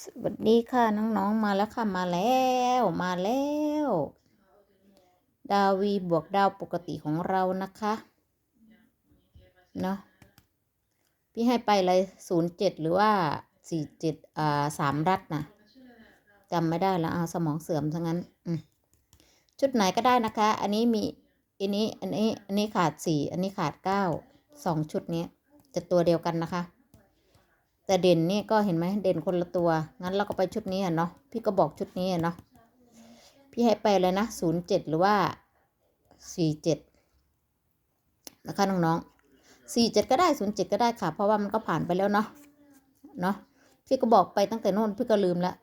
สวัสดีค่ะน้องๆมาแล้วค่ะมาแล้วมาแล้ว ดาวีบวกดาวปกติของเรานะคะเนาะพี่ให้ไปเลยศูนย์เจ็ดหรือว่าสี่เจ็ดอ่าสามรัดนะจำไม่ได้แล้วเอาสมองเสื่อมทั้งนั้นชุดไหนก็ได้นะคะ อันนี้มีอันนี้อันนี้อันนี้ขาดสี่อันนี้ขาดเก้าสองชุดนี้จะตัวเดียวกันนะคะ แต่เด่นนี่ก็เห็นไหมเด่นคนละตัว งั้นเราก็ไปชุดนี้อะเนาะพี่ก็บอกชุดนี้อะเนาะพี่ให้ไปเลยนะศูนย์เจ็ดหรือว่าสี่เจ็ดนะคะน้องๆสี่เจ็ดก็ได้ศูนย์เจ็ดก็ได้ค่ะ เพราะว่ามันก็ผ่านไปแล้วเนาะเนาะพี่ก็บอกไปตั้งแต่โน่นพี่ก็ลืมแล้ว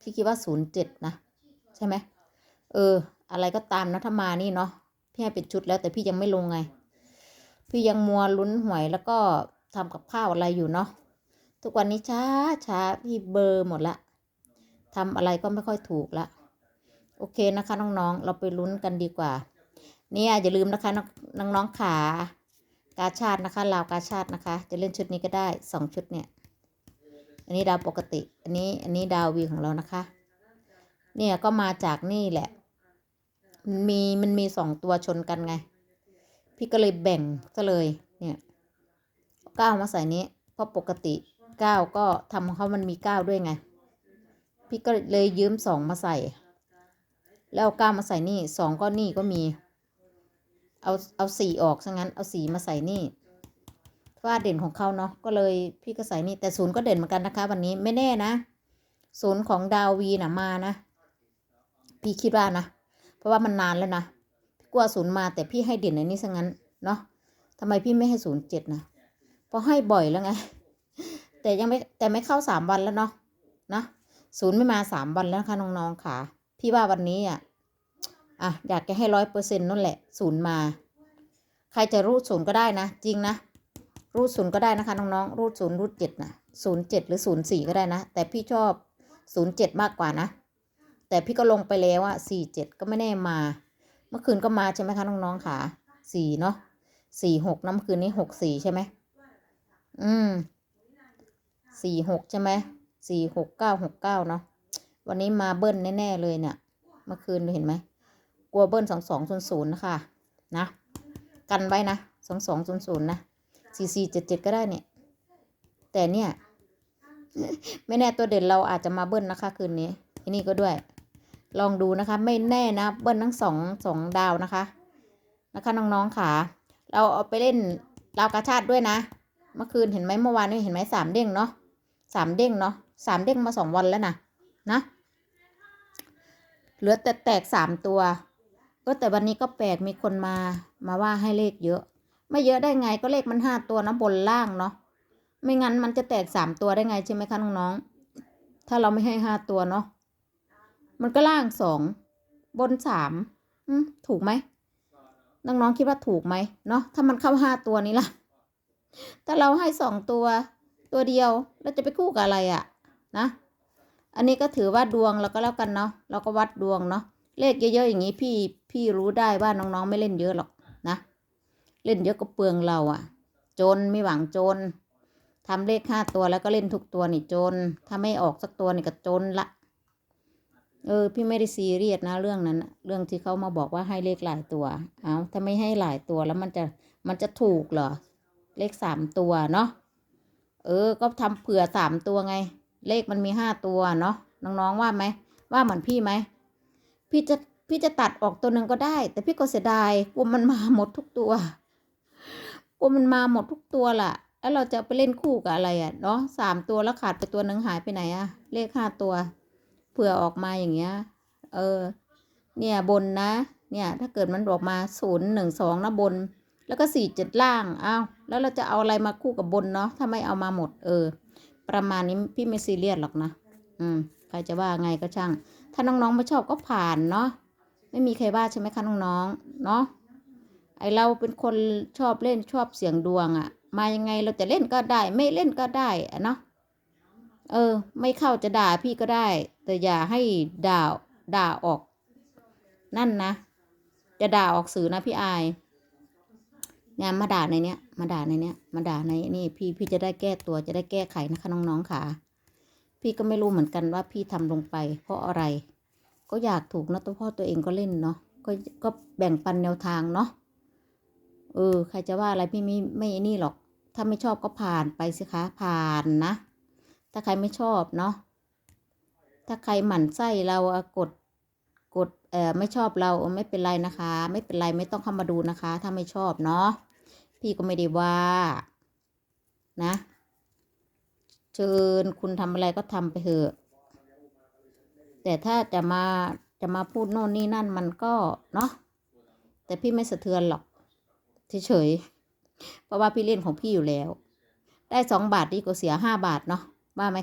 พี่คิดว่าศูนย์เจ็ดนะใช่ไหมเออ อะไรก็ตามนะถ้ามานี่เนาะพี่ให้เป็นชุดแล้วแต่พี่ยังไม่ลงไง พี่ยังมัวลุ้นหวยแล้วก็ทำกับข้าวอะไรอยู่เนาะ ทุกวันนี้ช้าช้าพี่เบอร์หมดละทำอะไรก็ไม่ค่อยถูกละโอเคนะคะ น้องๆ เราไปลุ้นกันดีกว่า เนี่ยอย่าลืมนะคะน้องน้องๆขากาชาตินะคะลาวกาชาตินะคะ จะเล่นชุดนี้ก็ได้สองชุดเนี่ย อันนี้ดาวปกติ อันนี้อันนี้ดาววีของเรานะคะ เนี่ยก็มาจากนี่แหละ มันมีมันมีสองตัวชนกันไง พี่ก็เลยแบ่งซะเลยเนี่ยก้าวมาใส่นี้เพราะปกติ เก้าก็ทำของเขามันมีเก้าด้วยไง พี่ก็เลยยืมสองมาใส่ แล้วเอาเก้ามาใส่นี่สองก็นี่ก็มี เอาเอาสี่ออกซะงั้น เอาสี่มาใส่นี่ว่าเด่นของเขาเนาะก็เลยพี่ก็ใส่นี่แต่ศูนย์ก็เด่นเหมือนกันนะคะ วันนี้ไม่แน่นะศูนย์ของดาววีนะมานะ พี่คิดว่านะ เพราะว่ามันนานแล้วนะพี่กลัวศูนย์มาแต่พี่ให้เด่นในนี้ซะงั้นเนาะทำไมพี่ไม่ให้ศูนย์เจ็ดนะเพราะให้บ่อยแล้วไง แต่ยังไม่แต่ไม่เข้าสามวันแล้วเนาะนะศูนย์ไม่มาสามวันแล้วนะคะน้องๆค่ะ พี่ว่าวันนี้อะอะอยากจะให้ร้อยเปอร์เซ็นต์นั่นแหละศูนย์มา ใครจะรูดศูนย์ก็ได้นะ จริงนะ รูดศูนย์ก็ได้นะคะน้องๆรูดศูนย์รูดเจ็ดนะศูนย์เจ็ดหรือศูนย์สี่ก็ได้นะ แต่พี่ชอบศูนย์เจ็ดมากกว่านะ แต่พี่ก็ลงไปแล้วอะสี่เจ็ดก็ไม่แน่มา เมื่อคืนก็มาใช่ไหมคะน้องๆค่ะสี่เนาะสี่หกน้ำคืนนี้หกสี่ใช่ไหมอืม สี่หกใช่ไหมสี่หกเก้าหกเก้าเนาะวันนี้มาเบิ้ลแน่ๆเลยเนี่ย เมื่อคืนเห็นไหมกลัวเบิ้ลสองสองศูนย์ศูนย์นะคะนะกันไว้นะสองสองศูนย์ศูนย์นะสี่สี่เจ็ดเจ็ดก็ได้เนี่ย แต่เนี่ย ไม่แน่ตัวเด่นเราอาจจะมาเบิ้ลนะคะ คืนนี้อันนี้ก็ด้วย ลองดูนะคะ ไม่แน่นะ เบิ้ลทั้งสองสองดาวนะคะ นะคะน้องๆค่ะ เราเอาไปเล่นดาวกาชาติด้วยนะ เมื่อคืนเห็นไหมเมื่อวานนี้เห็นไหมสามเด้งเนาะ สามเด้งเนาะสามเด้งมาสองวันแล้วนะนะ เหลือแต่แตกสามตัว ก็แต่วันนี้ก็แปลกมีคนมามาว่าให้เลขเยอะ ไม่เยอะได้ไงก็เลขมันห้าตัวนะบนล่างเนาะไม่งั้นมันจะแตกสามตัวได้ไงใช่ไหมคะน้องๆถ้าเราไม่ให้ห้าตัวเนาะมันก็ล่างสองบนสามอืมถูกไหมน้องๆคิดว่าถูกไหมเนาะถ้ามันเข้าห้าตัวนี้ล่ะ ถ้าเราให้สองตัว ตัวเดียวเราจะไปคู่กับอะไรอะ่ะนะ อันนี้ก็ถือว่าดวงเราก็แล้วกันเนาะเราก็วัดดวงเนาะเลขเยอะๆอย่างนี้พี่พี่รู้ได้ว่าน้องๆไม่เล่นเยอะหรอกนะ เล่นเยอะก็เปลืองเราอะ่ะ จนไม่หวังจนทำเลขห้าตัวแล้วก็เล่นทุกตัวนี่จน ถ้าไม่ออกสักตัวนี่ก็จนละเออพี่ไม่ได้ซีเรียสนะเรื่องนั้น เรื่องที่เขามาบอกว่าให้เลขหลายตัว เอาถ้าไม่ให้หลายตัวแล้วมันจะมันจะถูกเหรอ เลขสามตัวเนาะ เออ ก็ทำเผื่อสามตัวไง เลขมันมีห้าตัวเนาะน้องๆว่าไหมว่าเหมือนพี่ไหมพี่จะพี่จะตัดออกตัวหนึ่งก็ได้ แต่พี่ก็เสียดายกลัวมันมาหมดทุกตัวกลัวมันมาหมดทุกตัวล่ะ แล้วเราจะไปเล่นคู่กับอะไรอะเนาะสามตัวแล้วขาดไปตัวหนึ่งหายไปไหนอะ เลขห้าตัว เผื่อออกมาอย่างเงี้ย เออ เนี่ยบนนะ เนี่ย ถ้าเกิดมันออกมาศูนย์หนึ่งสองนะบน แล้วก็สี่เจ็ดล่างอ้าวแล้วเราจะเอาอะไรมาคู่กับบนเนาะถ้าไม่เอามาหมดเออ ประมาณนี้พี่ไม่ซีเรียสหรอกนะอืมใครจะว่าไงก็ช่าง ถ้าน้องๆไม่ชอบก็ผ่านเนาะไม่มีใครว่าใช่ไหมคะน้องๆเนาะไอเราเป็นคนชอบเล่นชอบเสียงดวงอะมายังไงเราจะเล่นก็ได้ ไม่เล่นก็ได้อะเนาะเออ ไม่เข้าจะด่าพี่ก็ได้ แต่อย่าให้ด่าด่าออก นั่นนะ จะด่าออกสื่อนะพี่อาย เนี่ยมาด่าในเนี้ยมาด่าในเนี้ยมาด่าในนี่พี่พี่จะได้แก้ตัวจะได้แก้ไขนะคะน้องๆค่ะ พี่ก็ไม่รู้เหมือนกันว่าพี่ทำลงไป เพราะอะไร ก็อยากถูกนะตัวพ่อตัวเองก็เล่นเนาะก็ก็แบ่งปันแนวทางเนาะเออใครจะว่าอะไรพี่ไม่ไม่นี่หรอก ถ้าไม่ชอบก็ผ่านไปสิคะผ่านนะ ถ้าใครไม่ชอบเนาะถ้าใครหมั่นไส้เรากด กดเอ่อไม่ชอบเราไม่เป็นไรนะคะ ไม่เป็นไรไม่ต้องเข้ามาดูนะคะ ถ้าไม่ชอบเนาะพี่ก็ไม่ได้ว่านะเชิญคุณทำอะไรก็ทำไปเถอะ แต่ถ้าจะมาจะมาพูดโน่นนี่นั่นมันก็เนาะแต่พี่ไม่สะเทือนหรอกเฉยๆเพราะว่าพี่เล่นของพี่อยู่แล้ว ได้สองบาทดีกว่าเสียห้าบาทเนาะว่าไหม